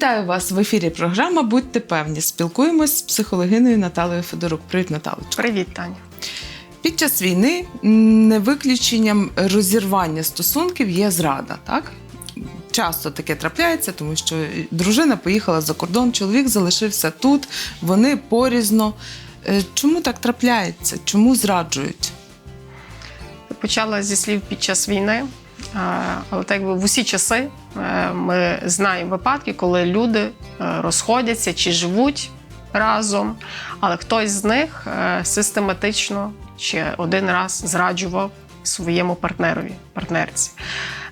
Вітаю вас в ефірі. Програма Будьте певні. Спілкуємось з психологиною Наталею Федорук. Привіт, Наталочка. Привіт, Таня. Під час війни не виключенням розірвання стосунків є зрада, так? Часто таке трапляється, тому що дружина поїхала за кордон, чоловік залишився тут, вони порізно. Е, Чому так трапляється? Чому зраджують? Почала зі слів під час війни, але так якби в усі часи е, ми знаємо випадки, коли люди е, розходяться чи живуть разом, але хтось з них е, систематично чи один раз зраджував своєму партнерові, партнерці.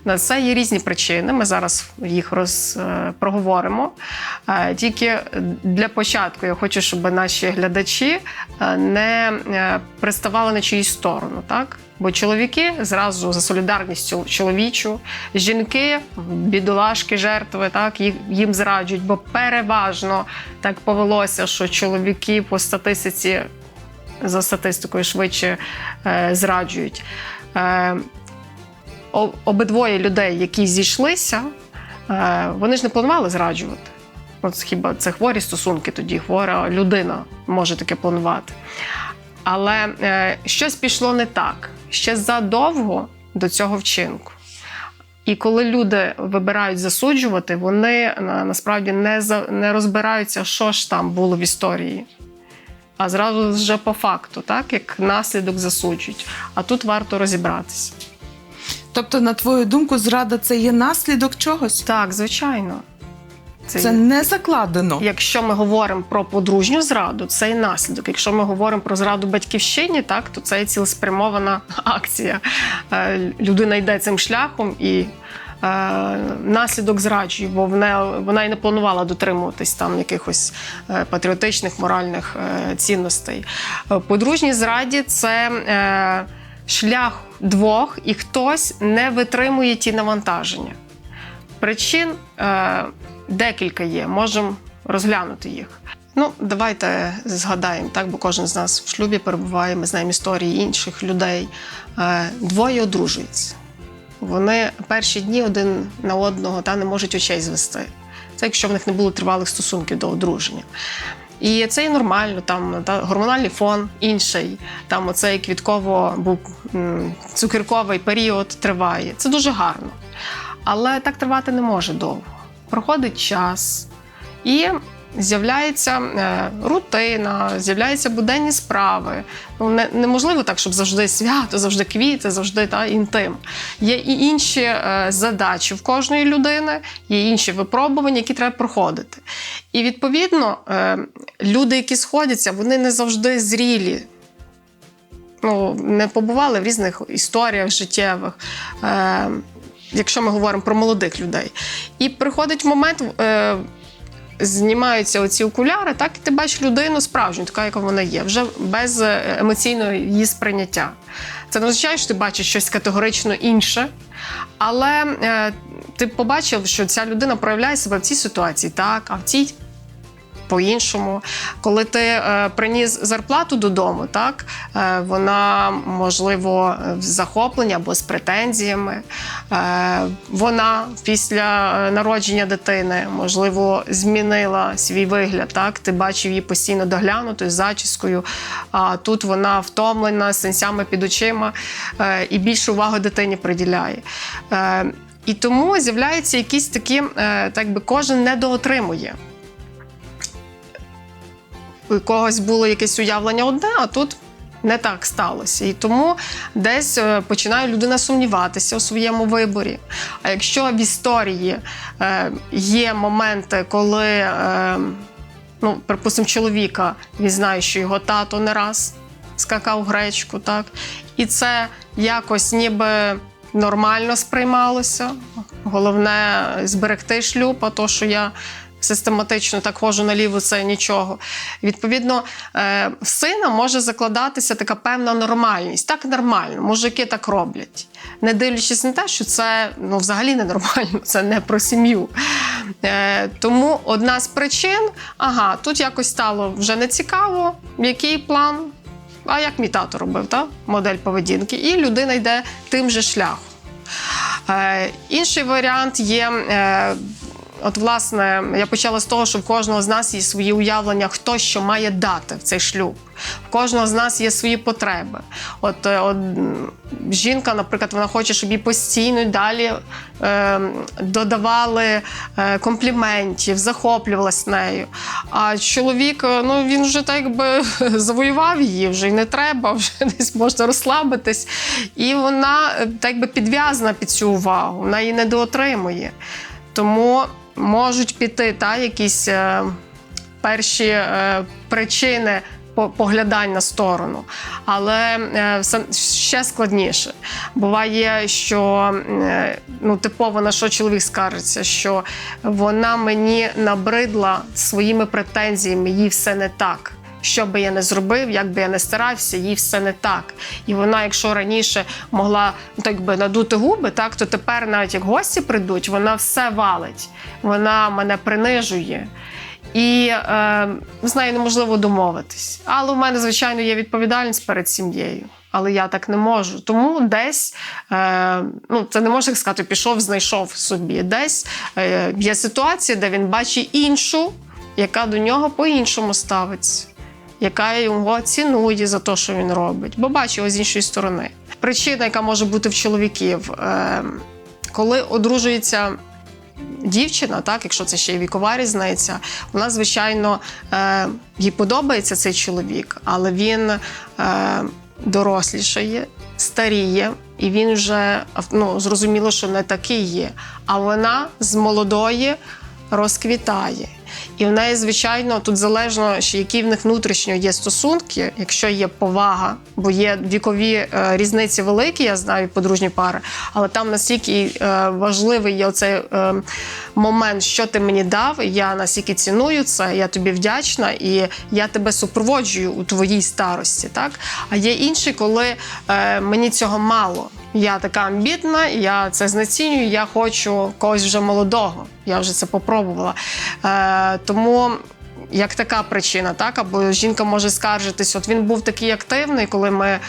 На це є різні причини. Ми зараз їх роз, проговоримо. Тільки для початку я хочу, щоб наші глядачі не приставали на чиюсь сторону, так? Бо чоловіки зразу за солідарністю чоловічу, жінки, бідолашки, жертви, так їм зраджують, бо переважно так повелося, що чоловіки по статистиці за статистикою швидше е, зраджують. Е, обидвоє людей, які зійшлися, е, вони ж не планували зраджувати. От хіба це хворі стосунки, тоді хвора людина може таке планувати. Але е, щось пішло не так ще задовго до цього вчинку. І коли люди вибирають засуджувати, вони на, насправді не, за, не розбираються, що ж там було в історії. А зразу вже по факту, так як наслідок засуджують. А тут варто розібратися. Тобто, на твою думку, зрада це є наслідок чогось? Так, звичайно. Це не закладено. Якщо ми говоримо про подружню зраду, це і наслідок. Якщо ми говоримо про зраду батьківщині, так то це і цілеспрямована акція. Е, Людина йде цим шляхом і. е, Наслідок зраджує, бо вона, вона й не планувала дотримуватись там якихось е, патріотичних моральних цінностей. Подружній зраді це шлях двох, і хтось не витримує ті навантаження. Причин е, декілька є, можемо розглянути їх. Ну, давайте згадаємо, так, бо кожен з нас в шлюбі перебуває, ми знаємо історії інших людей. Е, двоє одружуються. Вони перші дні один на одного та не можуть очей звести. Це якщо в них не було тривалих стосунків до одруження. І це і нормально, там та, гормональний фон інший, там оцей квітково був м, цукерковий період триває. Це дуже гарно. Але так тривати не може довго. Проходить час і з'являється е, рутина, з'являються буденні справи. Ну, не, неможливо так, щоб завжди свято, завжди квіти, завжди та, інтим. Є і інші е, задачі в кожної людини, є інші випробування, які треба проходити. І відповідно, е, люди, які сходяться, вони не завжди зрілі ну, не побували в різних історіях життєвих. Е, якщо ми говоримо про молодих людей. І приходить момент, е, знімаються оці окуляри, так і ти бачиш людину справжню, така, яка вона є, вже без е, емоційного її сприйняття. Це не означає, що ти бачиш щось категорично інше, але е, ти побачив, що ця людина проявляє себе в цій ситуації, так, а в цій по-іншому. Коли ти е, приніс зарплату додому, так е, вона можливо в захопленні або з претензіями. Е, вона після народження дитини можливо змінила свій вигляд. Так, ти бачив її постійно доглянутою зачіскою. А тут вона втомлена, з синцями під очима і більше уваги дитині приділяє. І тому з'являються якісь такі, так би кожен недоотримує у когось було якесь уявлення одне, а тут не так сталося. І тому десь е, починає людина сумніватися у своєму виборі. А якщо в історії е, є моменти, коли, е, ну, припустимо, чоловіка він знає, що його тато не раз скакав гречку, так, і це якось ніби. Нормально сприймалося. Головне зберегти шлюб, а то, що я систематично так ходжу наліво, це нічого. Відповідно, е, в сина може закладатися така певна нормальність. Так нормально, мужики так роблять. Не дивлячись на те, що це ну, взагалі не нормально, це не про сім'ю. Е, тому одна з причин, ага, тут якось стало вже не цікаво, який план. А як мій тато робив, та? модель поведінки, і людина йде тим же шляхом. Е, інший варіант є от власне я почала з того, що в кожного з нас є свої уявлення, хто що має дати в цей шлюб. В кожного з нас є свої потреби. От, е, от жінка, наприклад, вона хоче, щоб їй постійно далі е, додавали е, компліментів, захоплювалась нею. А чоловік, е, ну він вже так якби завоював її, вже й не треба, вже десь можна розслабитись. І вона е, так якби підв'язана під цю увагу, вона її недоотримує. Тому можуть піти та, якісь е, перші е, причини поглядань на сторону. Але е, ще складніше. Буває, що е, ну, типово на що чоловік скаржиться, що вона мені набридла своїми претензіями, їй все не так. Що би я не зробив, як би я не старався, їй все не так. І вона, якщо раніше могла ну, так би надути губи, так то тепер, навіть як гості прийдуть, вона все валить, вона мене принижує. І е, з нею неможливо домовитись. Але в мене, звичайно, є відповідальність перед сім'єю. Але я так не можу. Тому десь е, ну це не можна сказати, пішов, знайшов собі. Десь е, є ситуація, де він бачить іншу, яка до нього по-іншому ставиться, яка його цінує за те, що він робить, бо бачить його з іншої сторони. Причина, яка може бути в чоловіків, е, коли одружується дівчина, так, якщо це ще й вікова різниця, вона, звичайно, е, їй подобається цей чоловік, але він е, дорослішає, старіє, і він вже ну, зрозуміло, що не такий є. А вона з молодої розквітає. І в неї, звичайно, тут залежно, які в них внутрішньо є стосунки, якщо є повага, бо є вікові е, різниці великі, я знаю подружні пари, але там настільки е, важливий є оцей е, момент, що ти мені дав, я настільки ціную це, я тобі вдячна, і я тебе супроводжую у твоїй старості. Так? А є інші, коли мені цього мало. Я така амбітна, я це знецінюю, я хочу когось вже молодого. Я вже це попробувала. Е, тому як така причина, так або жінка може скаржитись, от він був такий активний, коли ми е,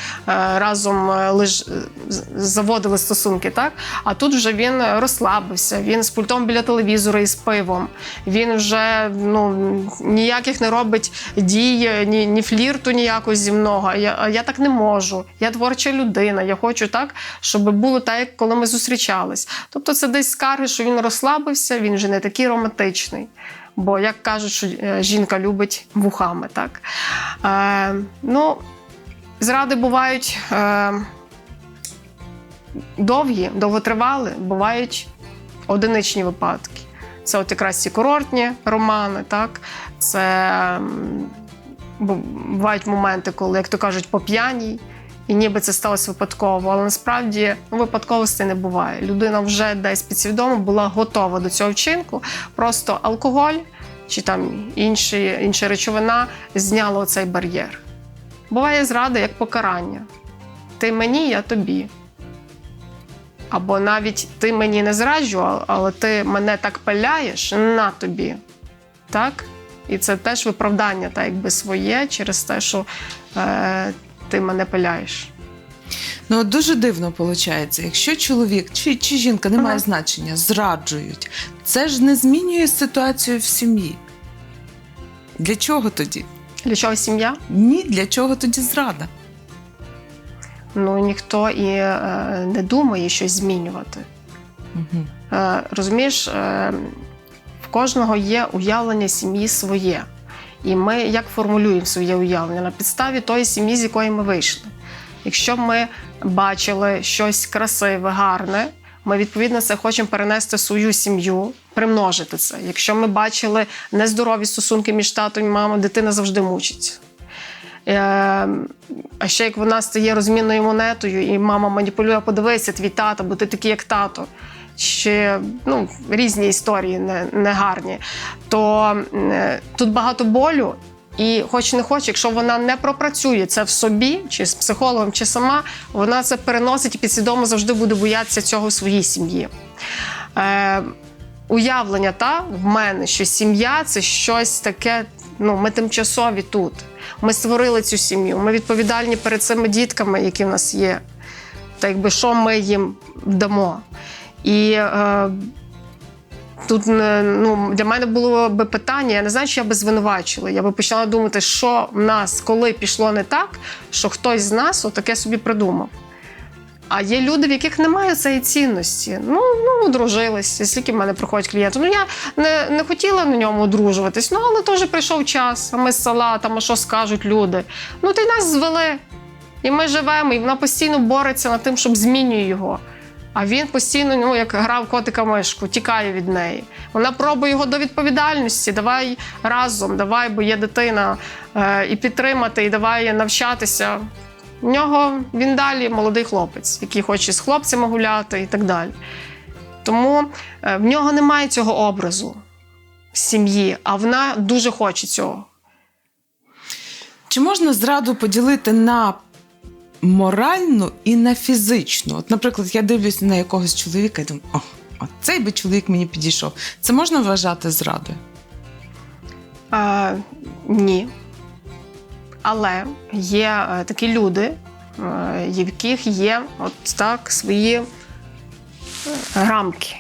разом е, лиш е, заводили стосунки, так а тут вже він розслабився, він з пультом біля телевізора і з пивом. Він вже ну ніяких не робить дій, ні, ні флірту ніякого зі мною. Я, я так не можу. Я творча людина. Я хочу так, щоб було так, як коли ми зустрічались. Тобто, це десь скарги, що він розслабився, він вже не такий романтичний. Бо, як кажуть, що е, жінка любить вухами, так? Е, ну, зради бувають е, довгі, довготривалі, бувають одиничні випадки. Це от якраз ці курортні романи, так? Це бувають моменти, коли, як то кажуть, по п'яній, і ніби це сталося випадково. Але насправді ну, випадковостей не буває. Людина вже десь підсвідомо була готова до цього вчинку. Просто алкоголь чи там інші, інша речовина зняла цей бар'єр. Буває зрада як покарання. Ти мені, я тобі. Або навіть ти мені не зраджував, але ти мене так пиляєш на тобі. Так? І це теж виправдання, так якби своє через те, що е, ти мене пиляєш. Ну, дуже дивно виходить, якщо чоловік чи, чи жінка не Ага. має значення, зраджують, це ж не змінює ситуацію в сім'ї. Для чого тоді? Для чого сім'я? Ні, для чого тоді зрада? Ну ніхто і е, не думає щось змінювати. Угу. Е, розумієш, е, в кожного є уявлення сім'ї своє. І ми як формулюємо своє уявлення на підставі тої сім'ї, з якої ми вийшли. Якщо ми бачили щось красиве, гарне, ми відповідно це хочемо перенести в свою сім'ю, примножити це. Якщо ми бачили нездорові стосунки між татом і мамою, дитина завжди мучиться. Е, а ще як вона стає розмінною монетою, і мама маніпулює, подивися, твій тато, бо ти такий, як тато. Ще ну, різні історії не- негарні. То е, тут багато болю, і хоч не хоч, якщо вона не пропрацює це в собі, чи з психологом, чи сама, вона це переносить і підсвідомо завжди буде боятися цього в своїй сім'ї. Е, уявлення та в мене, що сім'я це щось таке. Ну, ми тимчасові тут. Ми створили цю сім'ю. Ми відповідальні перед цими дітками, які в нас є. Та якби що ми їм вдамо. І е, Тут ну, для мене було би питання, я не знаю, чи я би звинувачила. Я би почала думати, що в нас коли пішло не так, що хтось з нас отаке собі придумав. А є люди, в яких немає цієї цінності. Ну, ну одружились. Скільки в мене приходять клієнти. Ну я не, не хотіла на ньому одружуватись, ну але теж прийшов час, а ми з села, там а що скажуть люди. Ну, ти нас звели. І ми живемо, і вона постійно бореться над тим, щоб змінює його. А він постійно, ну як грав котика мишку, тікає від неї. Вона пробує його до відповідальності. Давай разом, давай, бо є дитина, е, і підтримати, і давай навчатися. В нього він далі молодий хлопець, який хоче з хлопцями гуляти і так далі. Тому е, в нього немає цього образу в сім'ї, а вона дуже хоче цього. Чи можна зраду поділити на моральну і на фізичну? От, наприклад, я дивлюся на якогось чоловіка і думаю, о, от цей би чоловік мені підійшов. Це можна вважати зрадою? А, ні. Але є е, такі люди, е, в яких є от так свої е, рамки,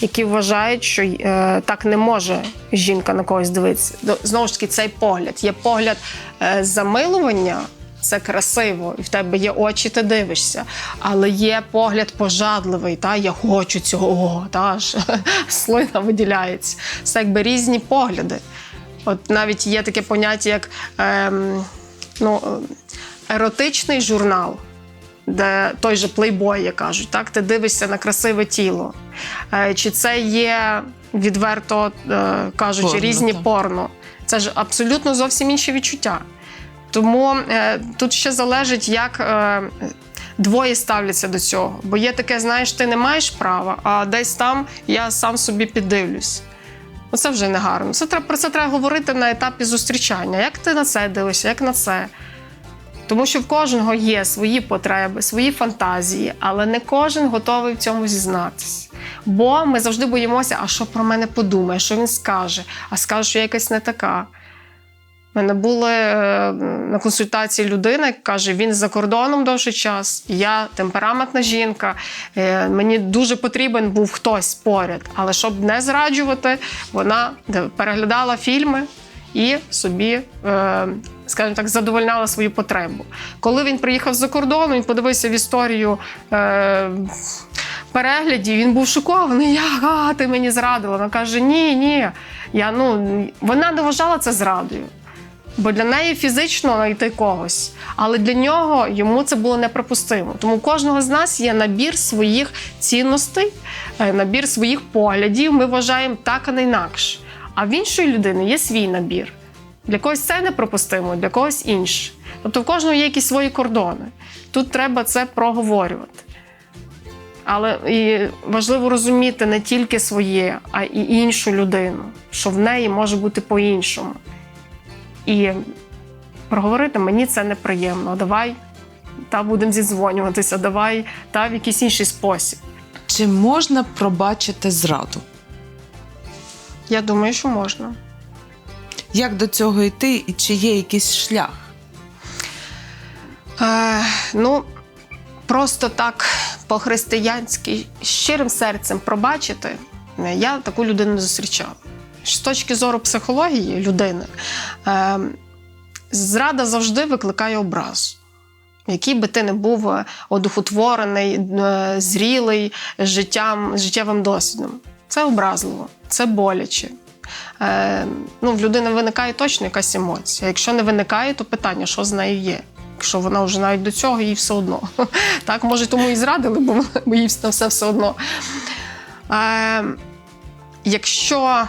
які вважають, що е, так не може жінка на когось дивитися. Знову ж таки, цей погляд. Є погляд е, замилування. Це красиво, і в тебе є очі, ти дивишся. Але є погляд пожадливий, та я хочу цього, та аж слина виділяється. Це якби різні погляди. От навіть є таке поняття, як ем, ну, еротичний журнал, де той же плейбой, як кажуть, так? ти дивишся на красиве тіло. Е, чи це є відверто е, кажучи, Порно, різні так. порно. Це ж абсолютно зовсім інші відчуття. Тому е, тут ще залежить, як е, двоє ставляться до цього. Бо є таке, знаєш, ти не маєш права, а десь там я сам собі піддивлюсь. Ну, це вже не гарно. Це про це треба говорити на етапі зустрічання. Як ти на це дивишся, як на це? Тому що в кожного є свої потреби, свої фантазії, але не кожен готовий в цьому зізнатися. Бо ми завжди боїмося, а що про мене подумає, що він скаже, а скаже, що я якась не така. У мене була е, на консультації людина, яка каже, він за кордоном довший час, я темпераментна жінка, е, мені дуже потрібен був хтось поряд. Але щоб не зраджувати, вона переглядала фільми і собі, е, скажімо так, задовольняла свою потребу. Коли він приїхав за кордон, він подивився в історію. Е, Перегляді він був шокований. Як а, ти мені зрадила? Вона каже: Ні, ні. Я, ну, вона не вважала це зрадою. Бо для неї фізично знайти когось, але для нього йому це було неприпустимо. Тому у кожного з нас є набір своїх цінностей, е, набір своїх поглядів. Ми вважаємо так, а не інакше. А в іншої людини є свій набір. Для когось це неприпустимо, для когось інше. Тобто в кожного є якісь свої кордони. Тут треба це проговорювати. Але і важливо розуміти не тільки своє, а і іншу людину, що в неї може бути по-іншому. І проговорити мені це неприємно. Давай та будемо зідзвонюватися, давай та в якийсь інший спосіб. Чи можна пробачити зраду? Я думаю, що можна. Як до цього йти і чи є якийсь шлях? Е, ну, просто так по-християнськи щирим серцем пробачити, я таку людину не зустрічала. З точки зору психології людини, е, зрада завжди викликає образу. Який би ти не був е, одухотворений, е, зрілий життям, життєвим досвідом. Це образливо, це боляче. Е, ну, в людини виникає точно якась емоція. Якщо не виникає, то питання, що з нею є. Якщо вона вже навіть до цього, їй все одно. Так, може, тому і зрадили, бо, їй все все одно. Якщо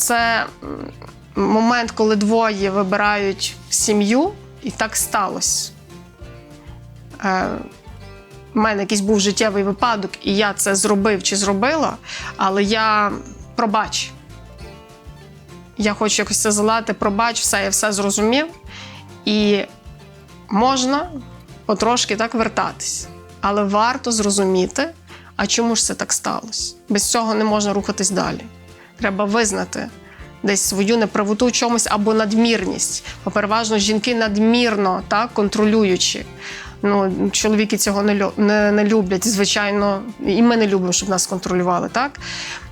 це момент, коли двоє вибирають сім'ю, і так сталося. Е, у мене якийсь був життєвий випадок, і я це зробив чи зробила, але я пробач. Я хочу якось це залати, пробач, все, я все зрозумів. І можна потрошки так вертатись. Але варто зрозуміти, а чому ж це так сталося. Без цього не можна рухатись далі. Треба визнати десь свою неправоту в чомусь або надмірність. Бо переважно жінки надмірно так, контролюючи. Ну, чоловіки цього не, не, не люблять, звичайно, і ми не любимо, щоб нас контролювали, так?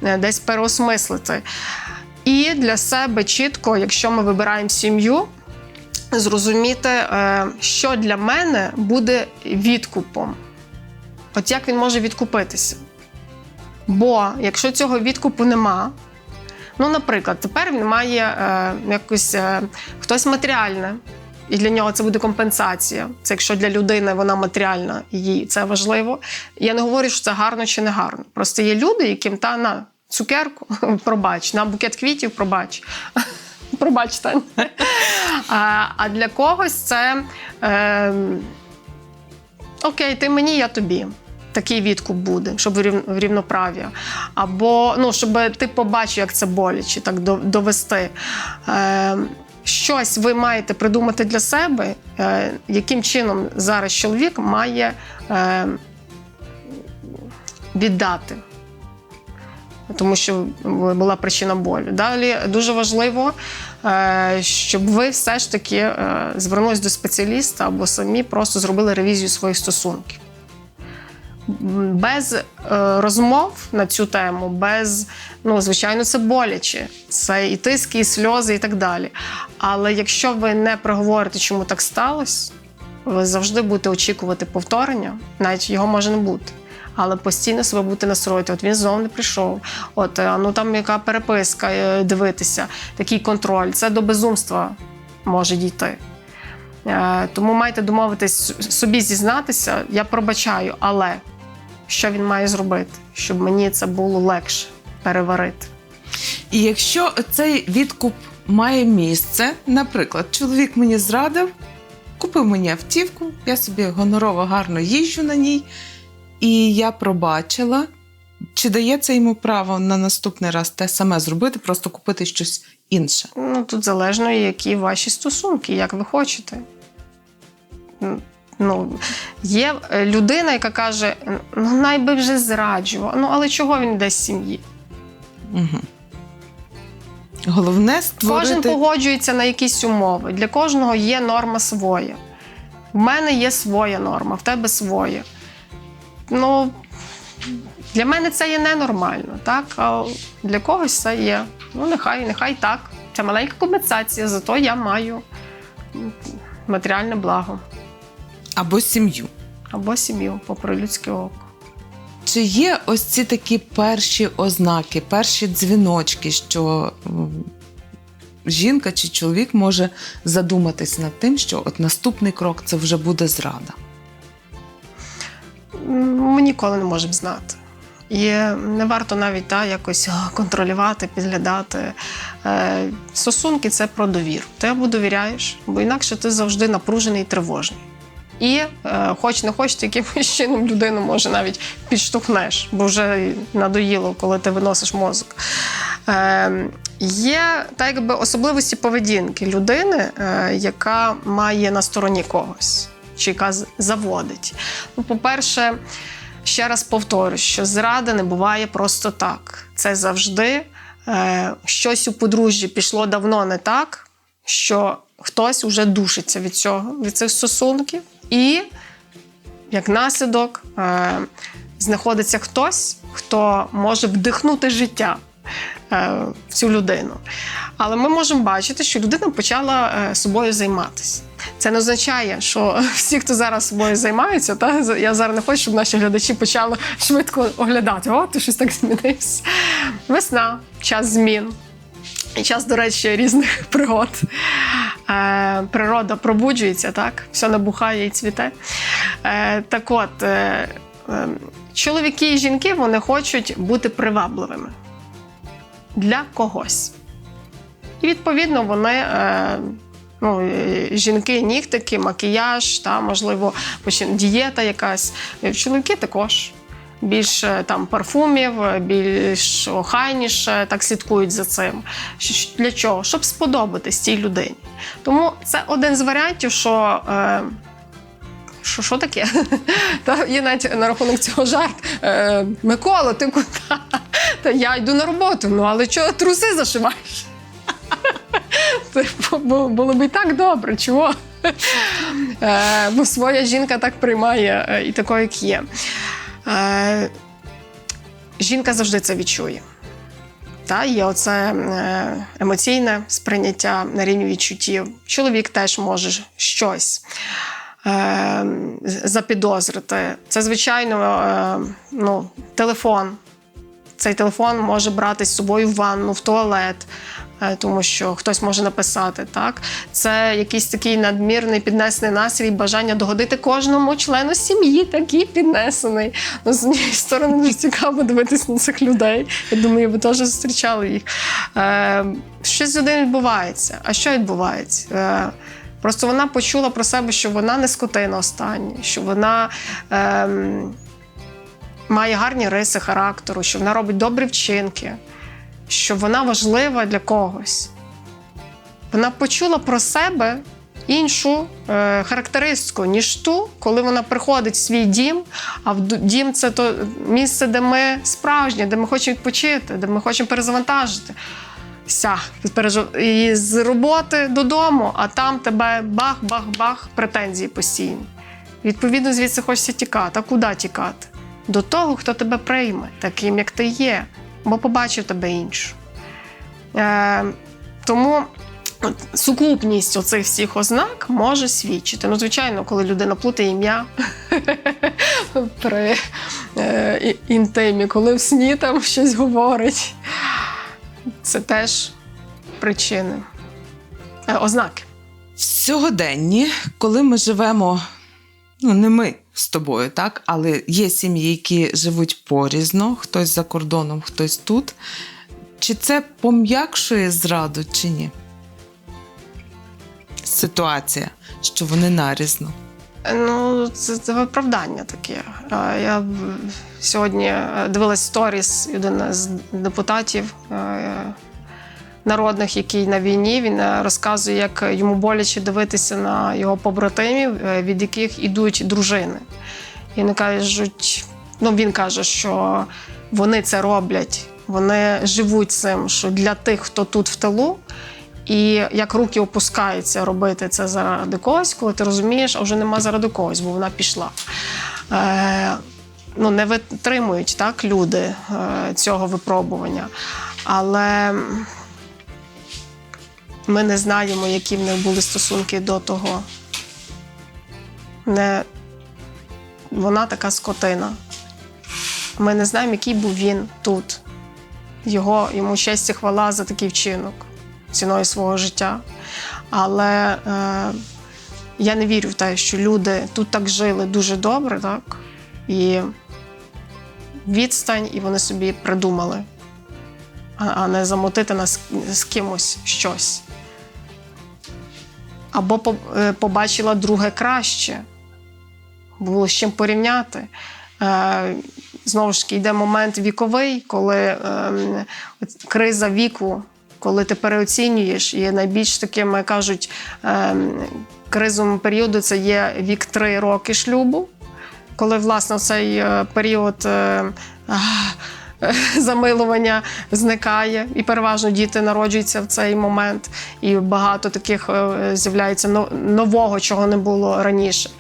Е, Десь переосмислити. І для себе чітко, якщо ми вибираємо сім'ю, зрозуміти, е, що для мене буде відкупом. От як він може відкупитися? Бо якщо цього відкупу нема, ну, наприклад, тепер він має е, якось е, хтось матеріальне, і для нього це буде компенсація. Це якщо для людини вона матеріальна, їй це важливо. Я не говорю, що це гарно чи не гарно. Просто є люди, яким та на цукерку пробач, на букет квітів пробач. Пробач, Тань. А, а для когось це е, окей, ти мені, я тобі. Такий відкуп буде, щоб в рівноправ'я. Або ну, щоб ти побачив, як це боляче, так довести. Е, щось ви маєте придумати для себе, е, яким чином зараз чоловік має е, віддати. Тому що була причина болю. Далі дуже важливо, щоб ви все ж таки звернулись до спеціаліста або самі просто зробили ревізію своїх стосунків. Без е, розмов на цю тему, без, ну, звичайно, це боляче. Це і тиски, і сльози, і так далі. Але якщо ви не проговорите, чому так сталося, ви завжди будете очікувати повторення, навіть його може не бути. Але постійно себе будете настроїти. От він знову не прийшов. От е, ну там яка переписка, е, дивитися, такий контроль. Це до безумства може дійти. Е, Тому маєте домовитись собі зізнатися, я пробачаю, але що він має зробити, щоб мені це було легше переварити. І якщо цей відкуп має місце, наприклад, чоловік мені зрадив, купив мені автівку, я собі гонорово гарно їжджу на ній, і я пробачила, чи дається йому право на наступний раз те саме зробити, просто купити щось інше? Ну тут залежно, які ваші стосунки, як ви хочете. Ну, є е, людина, яка каже: ну, найби вже зраджував. Ну, але чого він йде з сім'ї? Угу. Головне Кожен погоджується на якісь умови. Для кожного є норма своя. В мене є своя норма, в тебе своя. Ну, для мене це є ненормально, так? А для когось це є. Ну, нехай, нехай так. Це маленька компенсація, зато я маю матеріальне благо Або сім'ю. або сім'ю, попри людське око. Чи є ось ці такі перші ознаки, перші дзвіночки, що жінка чи чоловік може задуматись над тим, що от наступний крок це вже буде зрада? Ми ніколи не можемо знати. І не варто навіть та, якось контролювати, підглядати. Е, стосунки це про довіру. Ти або довіряєш, бо інакше ти завжди напружений і тривожний. І е, хоч не хоч, якимось чином людину може навіть підштовхнеш, бо вже надоїло, коли ти виносиш мозок. Е, є так якби особливості поведінки людини, е, яка має на стороні когось, чи яка заводить. Ну, по-перше, ще раз повторю, що зрада не буває просто так. Це завжди е, щось у подружжі пішло давно не так, що хтось уже душиться від цього, від цих стосунків, і як наслідок е, знаходиться хтось, хто може вдихнути життя е, в цю людину. Але ми можемо бачити, що людина почала е, собою займатися. Це не означає, що всі, хто зараз собою займаються, та я зараз не хочу, щоб наші глядачі почали швидко оглядати. О, ти щось так змінився. Весна, час змін. Час, до речі, різних пригод. Е, природа пробуджується, так? Все набухає і цвіте. Е, так от, е, чоловіки і жінки вони хочуть бути привабливими для когось. І відповідно вони. Ну, жінки, нігтики, макіяж, та, можливо, дієта якась. Чоловіки також більше там парфумів, більш охайніше так слідкують за цим. Для чого? Щоб сподобатись цій людині. Тому це один з варіантів, що. Е, що, що таке? Та є навіть на рахунок цього жарт. Е, Микола, ти куди? Та я йду на роботу. Ну але чого труси зашиваєш? Це було б і так добре, чого? Е, Бо своя жінка так приймає е, і такою, як є. Е, Жінка завжди це відчує. Та, є оце е, емоційне сприйняття на рівні відчуттів. Чоловік теж може щось е, запідозрити. Це, звичайно, е, ну, телефон. Цей телефон може брати з собою в ванну, в туалет, тому що хтось може написати. Так? Це якийсь такий надмірний піднесений настрій, бажання догодити кожному члену сім'ї, такий піднесений. Ну, з однієї сторони, дуже цікаво дивитися на цих людей. Я думаю, ви теж зустрічали їх. Е, щось з людиною відбувається. А що відбувається? Е, Просто вона почула про себе, що вона не скотина остання, що вона ем, має гарні риси характеру, що вона робить добрі вчинки, що вона важлива для когось. Вона почула про себе іншу е, характеристику, ніж ту, коли вона приходить в свій дім, а в дім це то місце, де ми справжні, де ми хочемо відпочити, де ми хочемо перезавантажити. І з роботи додому, а там тебе бах-бах-бах, претензії постійні. Відповідно, звідси хочеться тікати. А куди тікати? До того, хто тебе прийме, таким, як ти є, бо побачив тебе іншу. Е, тому от, сукупність оцих всіх ознак може свідчити. Ну, звичайно, коли людина плутає ім'я при е, інтимі, коли в сні там щось говорить, це теж причини, е, ознаки. В сьогоденні, коли ми живемо, ну не ми з тобою, так, але є сім'ї, які живуть порізно, хтось за кордоном, хтось тут. Чи це пом'якшує зраду, чи ні? Ситуація, що вони нарізно. Ну, це, це виправдання таке. Я сьогодні е, дивилась сторіс людини з депутатів е, народних, який на війні. Він е, розказує, як йому боляче дивитися на його побратимів, е, від яких ідуть дружини. І вони кажуть, ну він каже, що вони це роблять, вони живуть цим, що для тих, хто тут в тилу. І як руки опускаються робити це заради когось, коли ти розумієш, а вже нема заради когось, бо вона пішла. Е, ну, не витримують так, люди е, цього випробування. Але ми не знаємо, які в них були стосунки до того. Не... Вона така скотина. Ми не знаємо, який був він тут. Його, йому і хвала за такий вчинок ціною свого життя. Але е, я не вірю в те, що люди тут так жили дуже добре, так? І відстань, і вони собі придумали, а, а не замотити нас з кимось щось. Або е, побачила друге краще, було з чим порівняти. Е, Знову ж таки, йде момент віковий, коли ем, криза віку, коли ти переоцінюєш, і найбільш таким, кажуть, ем, кризовим періоду це є вік 3 роки шлюбу, коли власне цей е, період замилування зникає, і переважно діти народжуються в цей момент, і багато таких е, з'являється нового, чого не було раніше.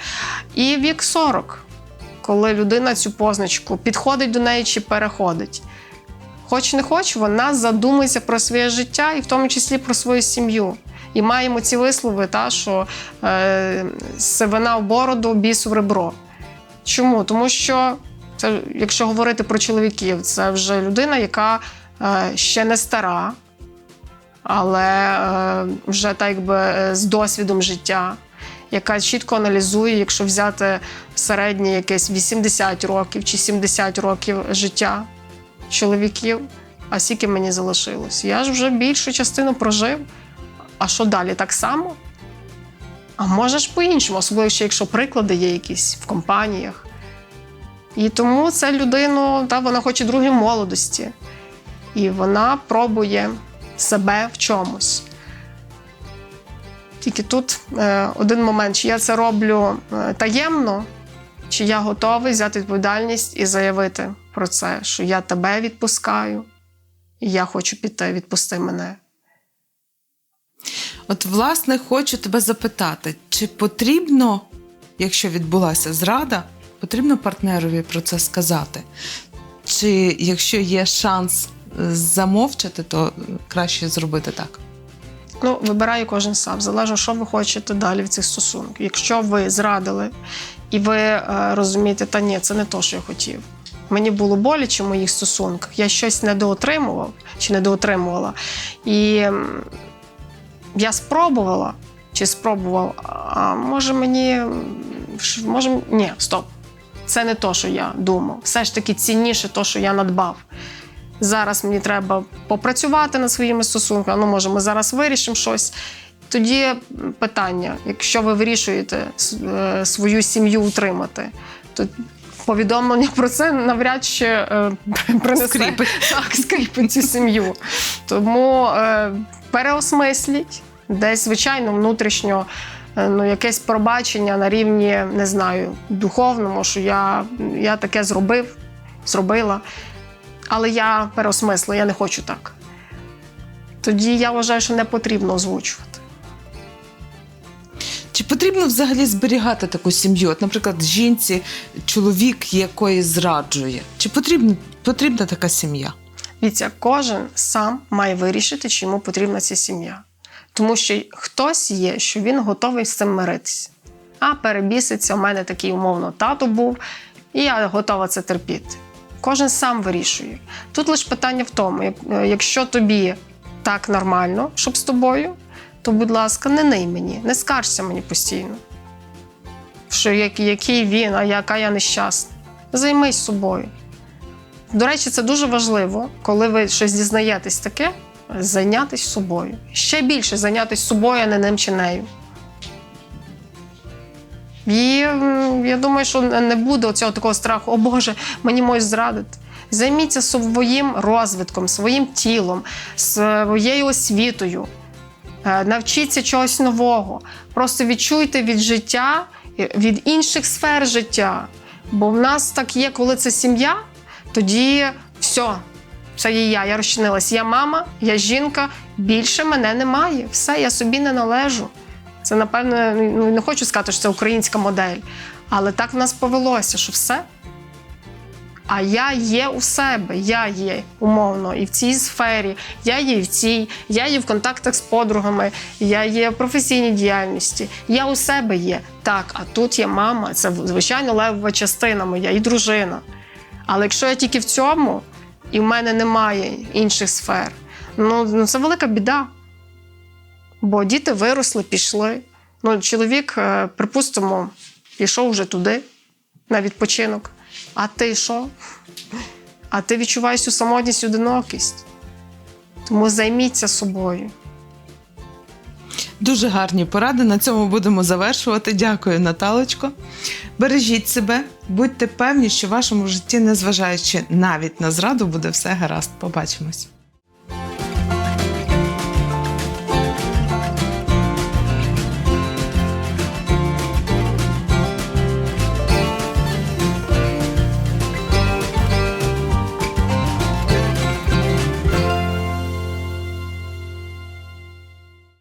І вік 40, коли людина цю позначку підходить до неї чи переходить. Хоч не хоч, вона задумується про своє життя і в тому числі про свою сім'ю. І маємо ці вислови, та, що е, сивина в бороду, біс в ребро. Чому? Тому що, це, якщо говорити про чоловіків, це вже людина, яка е, ще не стара, але е, вже так якби е, з досвідом життя, яка чітко аналізує, якщо взяти середнє якесь 80 років чи 70 років життя чоловіків, а скільки мені залишилось. Я ж вже більшу частину прожив. А що далі? Так само? А може ж по-іншому, особливо ще якщо приклади є якісь в компаніях. І тому ця людину, та, вона хоче другої молодості. І вона пробує себе в чомусь. Тільки тут е, один момент, чи я це роблю е, таємно, чи я готовий взяти відповідальність і заявити про це, що я тебе відпускаю, і я хочу піти, відпусти мене. От, власне, хочу тебе запитати, Чи потрібно, якщо відбулася зрада, потрібно партнерові про це сказати? Чи якщо є шанс е, замовчати, то е, краще зробити так? Ну, вибирає кожен сам, залежно, що ви хочете далі в цих стосунках. Якщо ви зрадили і ви е, розумієте, та ні, це не то, що я хотів. Мені було боляче в моїх стосунках, я щось недоотримував чи недоотримувала. І я спробувала чи спробував, а може мені. Може, ні, стоп. Це не то, що я думав. Все ж таки цінніше то, що я надбав. Зараз мені треба попрацювати над своїми стосунками. Ну, може, ми зараз вирішимо щось. Тоді питання: якщо ви вирішуєте е, свою сім'ю утримати, то повідомлення про це навряд чи е, принесе Скріпить. так, скріпить цю сім'ю. Тому е, переосмисліть десь, звичайно, внутрішньо. Е, Ну, якесь пробачення на рівні, не знаю, духовному, що я, я таке зробив, зробила. Але я переосмислила, я не хочу так. Тоді я вважаю, що не потрібно озвучувати. Чи потрібно взагалі зберігати таку сім'ю? От, наприклад, жінці чоловік якої зраджує. Чи потрібна, потрібна така сім'я? Дивіться, кожен сам має вирішити, чи йому потрібна ця сім'я. Тому що хтось є, що він готовий з цим миритися. А перебіситься, у мене такий умовно тато був, і я готова це терпіти. Кожен сам вирішує. Тут лише питання в тому, е, якщо тобі так нормально, щоб з тобою, то, будь ласка, не ний мені, не скаржся мені постійно. Що як- який він, а яка я нещасна. Займись собою. До речі, це дуже важливо, коли ви щось дізнаєтесь таке, зайнятися собою. Ще більше зайнятися собою, а не ним чи нею. І я думаю, що не буде цього такого страху, о Боже, мені можуть зрадити. Займіться своїм розвитком, своїм тілом, своєю освітою. Е, Навчіться чогось нового. Просто відчуйте від життя, е, від інших сфер життя. Бо в нас так є, коли це сім'я, тоді все, це є я. Я розчинилась. Я мама, я жінка, більше мене немає. Все, я собі не належу. Це, напевно, ну не хочу сказати, що це українська модель, але так в нас повелося, що все. А я є у себе, я є умовно і в цій сфері, я є в цій, я є в контактах з подругами, я є в професійній діяльності, я у себе є. Так, а тут є мама, це звичайно левова частина моя і дружина. Але якщо я тільки в цьому, і в мене немає інших сфер, ну, ну це велика біда. Бо діти виросли, пішли. Ну, чоловік, е, припустимо, пішов вже туди на відпочинок. А ти що? А ти відчуваєш цю самотність, одинокість. Тому займіться собою. Дуже гарні поради. На цьому будемо завершувати. Дякую, Наталочко. Бережіть себе, будьте певні, що в вашому житті, незважаючи навіть на зраду, буде все гаразд. Побачимось.